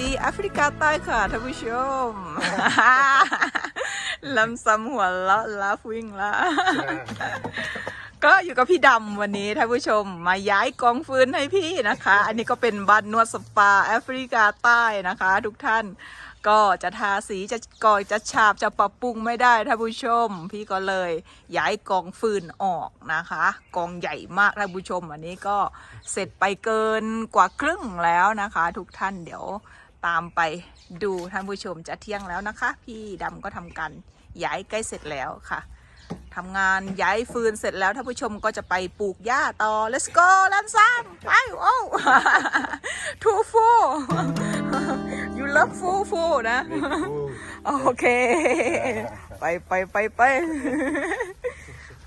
ดีแอฟริกาใต้ค่ะท่านผู้ชมลำซ้ำหัวละลาฟวิ่งละก็อยู่กับพี่ดำวันนี้ท่านผู้ชมมาย้ายกองฟืนให้พี่นะคะ อันนี้ก็เป็นบ้านนวดสปาแอฟริกาใต้นะคะ ทุกท่านก็จะทาสีจะก่อยจะฉาบจะปรับปรุงไม่ได้ท่านผู้ชม พี่ก็เลยย้ายกองฟืนออกนะคะ กองใหญ่มากท่านผู้ชม อันนี้ก็เสร็จไปเกินกว่าครึ่งแล้วนะคะ ทุกท่านเดี๋ยว ตามไปดูท่านผู้ชมจะเที่ยงแล้วนะคะ พี่ดำก็ทำการย้ายใกล้เสร็จแล้วค่ะทำงานย้ายฟืนเสร็จแล้วท่านผู้ชมก็จะไปปลูกหญ้าต่อ let's go ลันซัมไปโอ้ทูฟู you love ฟูฟูนะ โอเค ไปไปไปไป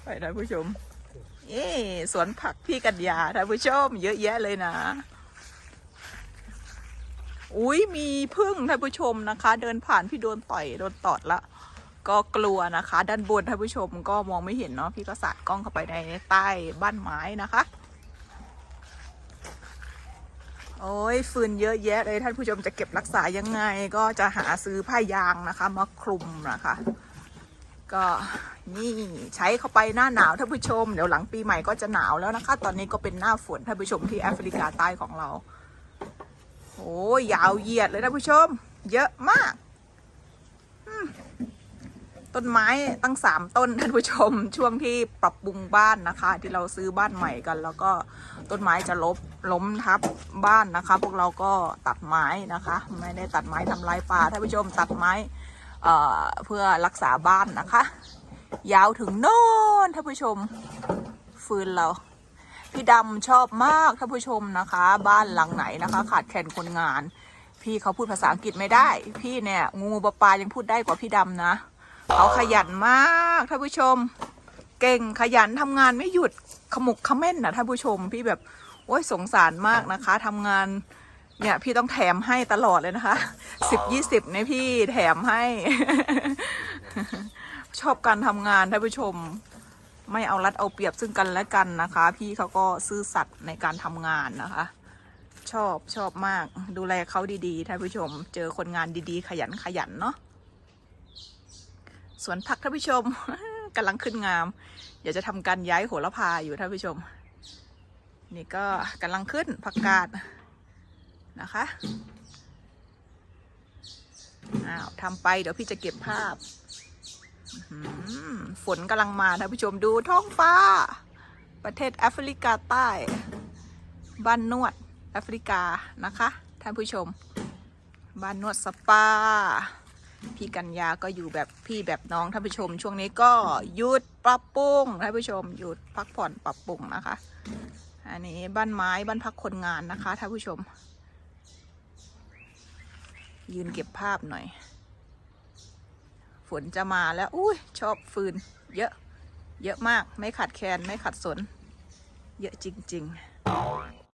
ไปท่านผู้ชมเอ๊สวนผักพี่กัญญาท่านผู้ชม เยอะแยะเลยนะ อุ้ยมีพึ่งท่านผู้ชมนะคะ เดินผ่านพี่โดนต่อยโดนตอดละ ก็กลัวนะคะ ด้านบนท่านผู้ชมก็มองไม่เห็นเนาะพี่ก็สาดกล้องเข้าไปในใต้บ้านไม้นะคะ โอ้ยฟืนเยอะแยะเลยท่านผู้ชมจะเก็บรักษายังไง ก็จะหาซื้อผ้ายางนะคะมาคลุมนะคะ ก็นี่ใช้เข้าไปหน้าหนาวท่านผู้ชม เดี๋ยวหลังปีใหม่ก็จะหนาวแล้วนะคะ ตอนนี้ก็เป็นหน้าฝนท่านผู้ชมที่แอฟริกาใต้ของเรา โอ้ยยาวเหยียดเลยท่านผู้ชม เยอะมาก ต้นไม้ตั้งสามต้นท่านผู้ชม ช่วงที่ปรับปรุงบ้านนะคะ ที่เราซื้อบ้านใหม่กัน แล้วก็ต้นไม้จะลบล้มทับบ้านนะคะ พวกเราก็ตัดไม้นะคะ ไม่ได้ตัดไม้ทำลายป่าท่านผู้ชมตัดไม้เอ่อเพื่อรักษาบ้านนะคะ ยาวถึงโน่นท่านผู้ชม ฟืนเรา พี่ดำชอบมากท่านผู้ชมนะคะ บ้านหลังไหนนะคะ ขาดแคลนคนงาน พี่เขาพูดภาษาอังกฤษไม่ได้ พี่เนี่ยงูปลาปลายังพูดได้กว่าพี่ดำนะเขาขยันมากท่านผู้ชม เก่งขยันทำงานไม่หยุดขมุกขม้นนะท่านผู้ชม พี่แบบโอ้ยสงสารมากนะคะทำงานเนี่ยพี่ต้องแถมให้ตลอดเลยนะคะสิบยี่สิบเนี่ยพี่แถมให้ ชอบการทำงานท่านผู้ชม ไม่เอารัดเอาเปรียบซึ่งกันและกันนะคะ พี่เขาก็ซื่อสัตย์ในการทำงานนะคะ ชอบชอบมากดูแลเขาดีๆท่านผู้ชม เจอคนงานดีๆ ขยันขยันเนาะสวนผักท่านผู้ชมกำลังขึ้นงาม เดี๋ยวจะทำการย้ายโหระพาอยู่ท่านผู้ชม นี่ก็กำลังขึ้นผักกาดนะคะอ้าวทำไปเดี๋ยวพี่จะเก็บภาพ ฝนกำลังมาท่านผู้ชมดูท้องฟ้า ประเทศแอฟริกาใต้ บ้านนวดแอฟริกานะคะท่านผู้ชม บ้านนวดสปา พี่กัญญาก็อยู่แบบพี่แบบน้องท่านผู้ชม ช่วงนี้ก็หยุดปรับปรุงท่านผู้ชมหยุดพักผ่อนปรับปรุงนะคะ อันนี้บ้านไม้บ้านพักคนงานนะคะท่านผู้ชม ยืนเก็บภาพหน่อย นจะมาแล้ว อุ้ยชอบฟืน เยอะ เยอะมาก ไม่ขาดแคลน ไม่ขาดสน เยอะจริง ๆ